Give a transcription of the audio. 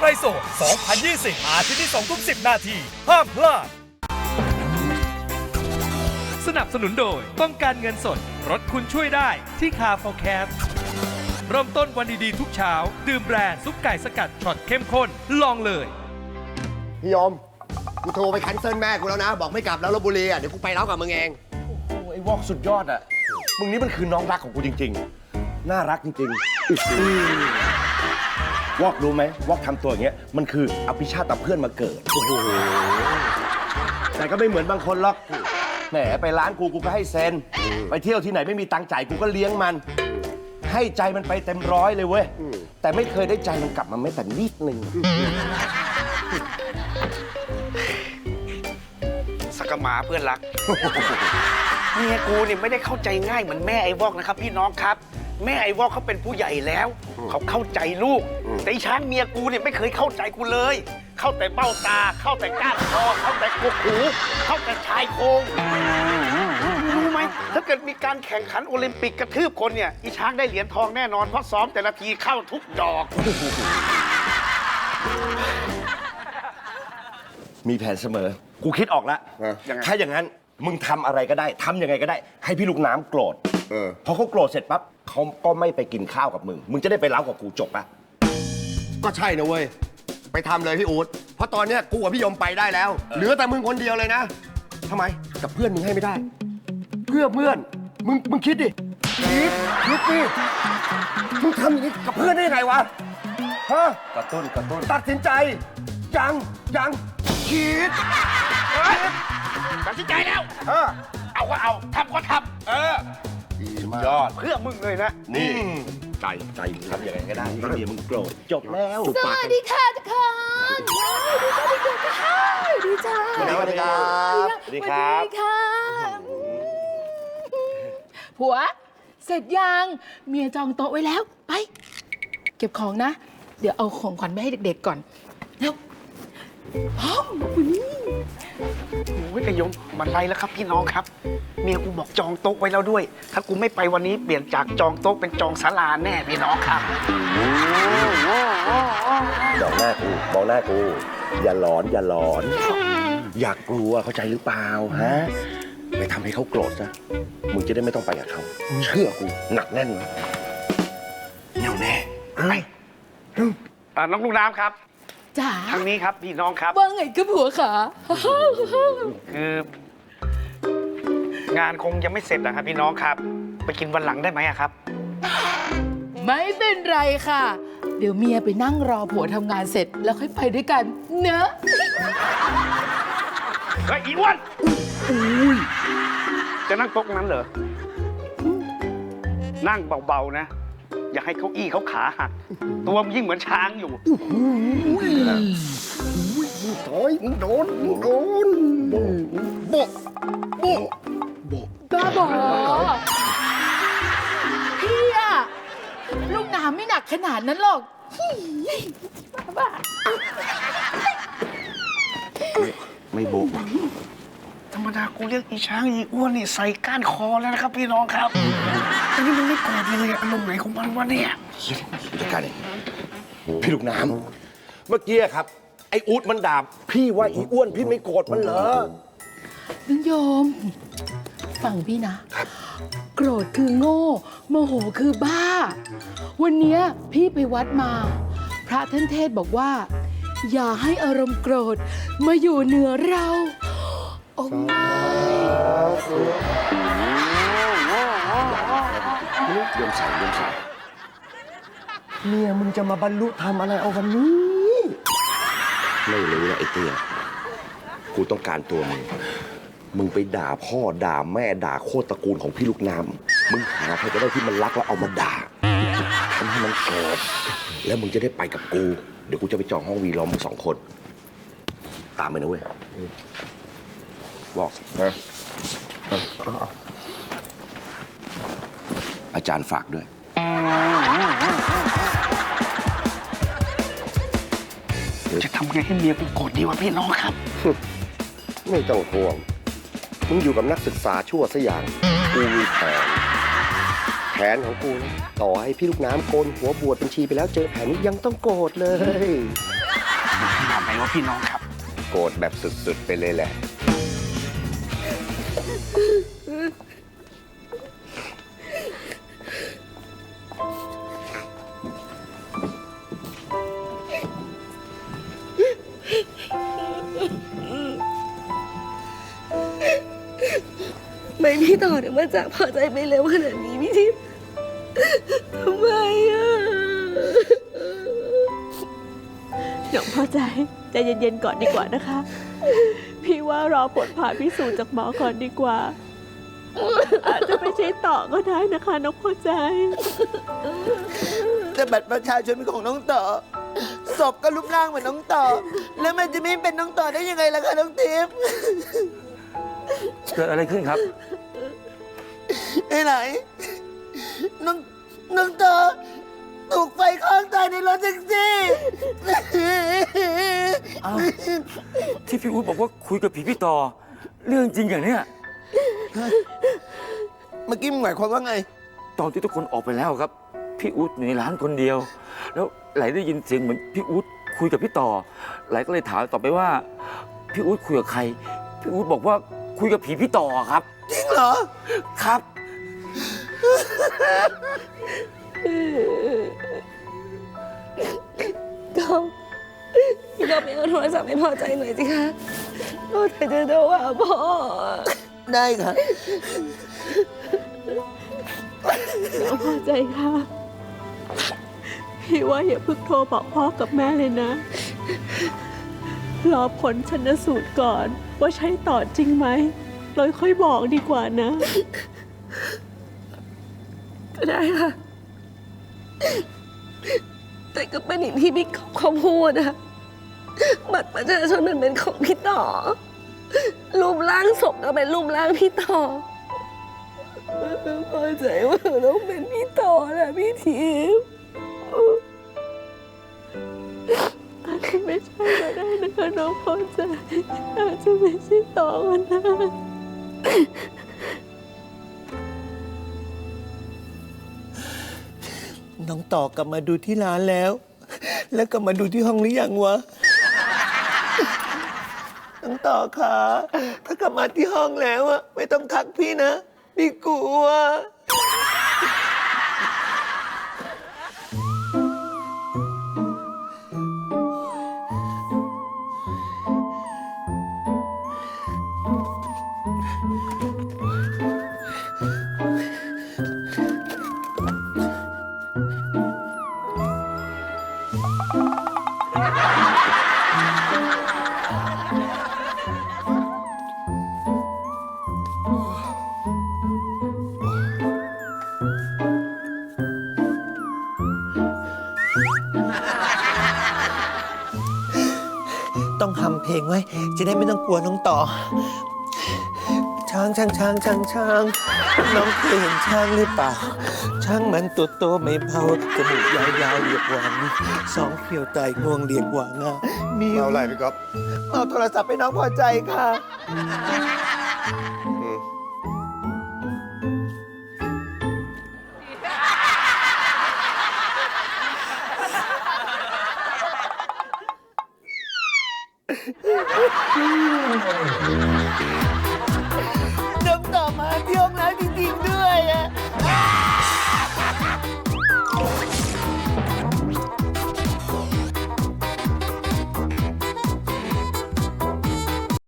ไรโสด2020 อาทิตย์ที่2ทุ่ม10 นาทีห้ามพลาด สนับสนุนโดยต้องการเงินสด รถคุณช่วยได้ที่คา for c a s เริ่มต้นวันดีๆทุกเช้า ดื่มแบรนด์ซุปไก่สกัดช็อตเข้มข้น ลองเลย พี่ยอม กูโทรไปแคันเซิลแม่กูแล้วนะ บอกไม่กลับแล้วลบบุรีอะ เดี๋ยวกูไปเล้ากับมึงเอง โอ้ไอ้วอกสุดยอดอะ มึงนี่มันคือน้องรักของกูจริง ๆ น่ารักจริงๆ วอกรู้ไหมวอกทำตัวอย่างเงี้ยมันคืออภิชาติแต่เพื่อนมาเกิด โอ้โห แต่ก็ไม่เหมือนบางคนหรอก แหมไปร้านกูกูก็ให้เซน ไปเที่ยวที่ไหนไม่มีตังค์จ่ายกูก็เลี้ยงมัน ให้ใจมันไปเต็มร้อยเลยเว้ย แต่ไม่เคยได้ใจมันกลับมาแม้แต่นิดหนึ่งสักกะหมาเพื่อนรัก เมียกูเนี่ยไม่ได้เข้าใจง่ายเหมือนแม่ไอ้วอกนะครับ พี่น้องครับ แม่ไอ้วอกเขาเป็นผู้ใหญ่แล้ว เขาเข้าใจลูก แต่ไอ้ช้างเมียกูเนี่ยไม่เคยเข้าใจกูเลย เข้าแต่เบ้าตา เข้าแต่ก้านคอเข้าแต่กกหู เข้าแต่ชายโครงรู้ไหมถ้าเกิดมีการแข่งขันโอลิมปิกกระทืบคนเนี่ยอีช้างได้เหรียญทองแน่นอนเพราะซ้อมแต่ละทีเข้าทุกดอก มีแผนเสมอ กูคิดออกแล้วเออยังไงถ้าอย่างนั้นมึงทำอะไรก็ได้ทำยังไงก็ได้ ให้พี่ลูกน้ำโกรธ เออ พอเขาโกรธเสร็จปั๊บเขาก็ไม่ไปกินข้าวกับมึง มึงจะได้ไปเล้ากับกูจบปะก็ใช่นะเว้ย ไปทำเลยพี่อู๊ดเพราะตอนเนี้ยกูกับพี่ยมไปได้แล้ว เหลือแต่มึงคนเดียวเลยนะทำไมกับเพื่อนมึงให้ไม่ได้ เพื่อเพื่อนมึงมึงคิดดิคิดคิดดิมึงทำอย่างนี้กับเพื่อนได้ยังไงวะฮะกระตุ้นกระตุ้นตัดสินใจ ยังยังคิดตัดสินใจแล้ว เออ เอาก็เอาทำก็ทำเออดี มากยอด เพื่อมึงเลยนะ นี่ ใจ ใจมึงทำยังไงก็ได้ให้เมียมึงโกรธจบแล้วสวัสดีค่ะทุกคนสวัสดีค่ะทุกคนค่ะสวัสดีจ้าสวัสดีครับสวัสดีค่ะผัว เสร็จยังเมียจองโต๊ะไว้แล้ว ไป เก็บของนะ เดี๋ยวเอาของขวัญไปให้เด็ก ๆ ก่อนเร็ว พร้อมวันนี้โอ้ยกระยงมันไรแล้วครับพี่น้องครับ เมียกูบอกจองโต๊ะไว้แล้วด้วย ถ้ากูไม่ไปวันนี้เปลี่ยนจากจองโต๊ะเป็นจองศาลาแน่พี่น้องครับมองหน้ากูมองหน้ากู อย่าหลอนอย่าหลอน อยากกลัวเข้าใจหรือเปล่าฮะไปทำให้เขาโกรธซะมึงจะได้ไม่ต้องไปกับเขาเชื่อกูหนักแน่นนะแน่วแน่ไปอ่าน้องลูกน้ำครับ จ๋าทางนี้ครับพี่น้องครับ ว่าไงก็ผัวขาคือ งานคงยังไม่เสร็จนะครับพี่น้องครับ ไปกินวันหลังได้ไหมอะครับ ไม่เป็นไรค่ะ เดี๋ยวเมียไปนั่งรอผัวทำงานเสร็จแล้วค่อยไปด้วยกันเนอะเฮ้ยอีอ้วนจะนั่งโต๊ะนั้นเหรอ นั่งเบา ๆ นะ อย่าให้เก้าอี้เขาขาหัก ตัวมันยิ่งเหมือนช้างอยู่ถอยมึงโดนมึงโดนโบะโบะโบะบ้าบอพี่อะลูกน้ำไม่หนักขนาดนั้นหรอกบ้าบ้า ไม่โบะ ธรรมดากูเรียกอีช้างอีอ้วนนี่ใส่ก้านคอแล้วนะครับ พี่น้องครับอันนี้มันไม่โกรธเลยอารมณ์ไหนของมันวะเนี่ยจัดการเองพี่ลูกน้ำเมื่อกี้ครับ ไอ้อูดมันด่าพี่ว่าอีอ้วนพี่ไม่โกรธมันเหรอลุงโยม ฟังพี่นะ โกรธคือโง่ โมโหคือบ้า วันเนี้ยพี่ไปวัดมา พระท่านเทศบอกว่า อย่าให้อารมณ์โกรธมาอยู่เหนือเรา โอ้ไม่เดิมสายเดิมสายเมียมึงจะมาบรรลุทำอะไรเอาวันนี้ ไม่รู้นะไอ้เตี้ยกูต้องการตัวมึง มึงไปด่าพ่อด่าแม่ด่าโคตรตระกูลของพี่ลูกน้ำมึงหาใครก็ได้ที่มันรักแล้วเอามาด่าทำให้มันโกรธแล้วมึงจะได้ไปกับกู เดี๋ยวกูจะไปจองห้องวีรอมึงสองคน ตามไปนะเว้ย บอกนะอาจารย์ฝากด้วย จะทำไงให้เมียกูโกรธดีวะพี่น้องครับ ไม่ต้องห่วง มึงอยู่กับนักศึกษาชั่วซะอย่าง กูมีแผน แผนของกูนะต่อให้พี่ลูกน้ำโกนหัวบวชบัญชีไปแล้วเจอแผนนี้ยังต้องโกรธเลยงวะพี่น้องครับ โกรธแบบสุดๆไปเลยแหละ ต่อถึงมาจากพอใจไปเร็วขนาดนี้พี่ทิพย์ทำไมอะหยองพอใจใจเย็นๆก่อนดีกว่านะคะ พี่ว่ารอผลผ่าพิสูจน์จากหมอก่อนดีกว่า อาจจะไม่ใช่ต่อก็ได้นะคะน้องพอใจ แต่บัตรประชาชนเป็นของน้องต่อศพก็รูปร่างเหมือนน้องต่อ แล้วมันจะไม่เป็นน้องต่อได้ยังไงล่ะคะน้องทิพย์ เกิดอะไรขึ้นครับ ไอ้ไหนน้องน้องต่อถูกไฟคลอกตายในรถแท็กซี่อ้าวที่พี่อุ๊ดบอกว่าคุยกับผีพี่ต่อ เรื่องจริงอย่างเนี้ยเมื่อกี้มึงหมายความว่าไง ตอนที่ทุกคนออกไปแล้วครับ พี่อุ๊ดอยู่ในร้านคนเดียว แล้วไหลได้ยินเสียงเหมือนพี่อุ๊ดคุยกับพี่ต่อ ไหลก็เลยถามต่อไปว่า พี่อุ๊ดคุยกับใคร พี่อุ๊ดบอกว่า คุยกับผีพี่ต่อครับ จริงเหรอ ครับก็พี่ก็ไปเอาโทรศัพท์ให้พอใจหน่อยสิคะพอใจจะโทรหาพ่อได้ค่ะน้องพอใจค่ะ พี่ว่าอย่าเพิ่งโทรบอกพ่อกับแม่เลยนะ รอผลชนสูตรก่อน ว่าใช่ต่อจริงไหมเราค่อยบอกดีกว่านะ ก็ได้ค่ะ แต่ก็เป็นอย่างที่พี่เขาพูดอะบัตรประชาชนมันเป็นของพี่ต่อ รูปร่างศพก็เป็นรูปร่างพี่ต่อพอใจว่าต้องเป็นพี่ต่อแหละพี่ทิพย์ ก็ได้นะคะน้องพอใจอาจจะไม่ใช่ต่อกันได้น้องต่อกลับมาดูที่ร้านแล้ว แล้วกลับมาดูที่ห้องหรือยังวะ น้องต่อคะถ้ากลับมาที่ห้องแล้วอะไม่ต้องทักพี่นะพี่กลัว ต้องทำเพลงไว้ จะได้ไม่ต้องกลัวน้องต่อ ช้างช้างช้างช้างช้างน้องเคยเห็นช้างหรือเปล่า ช้างมันตัวโตไม่เบาจมูกยาวๆเรียกว่ามีสองเขียวไตงวงเรียกว่างานิ้วเอาอะไรพี่ก๊อฟเอาโทรศัพท์ไปน้องพอใจค่ะ น้ำตามาที่ห้องน้ำจ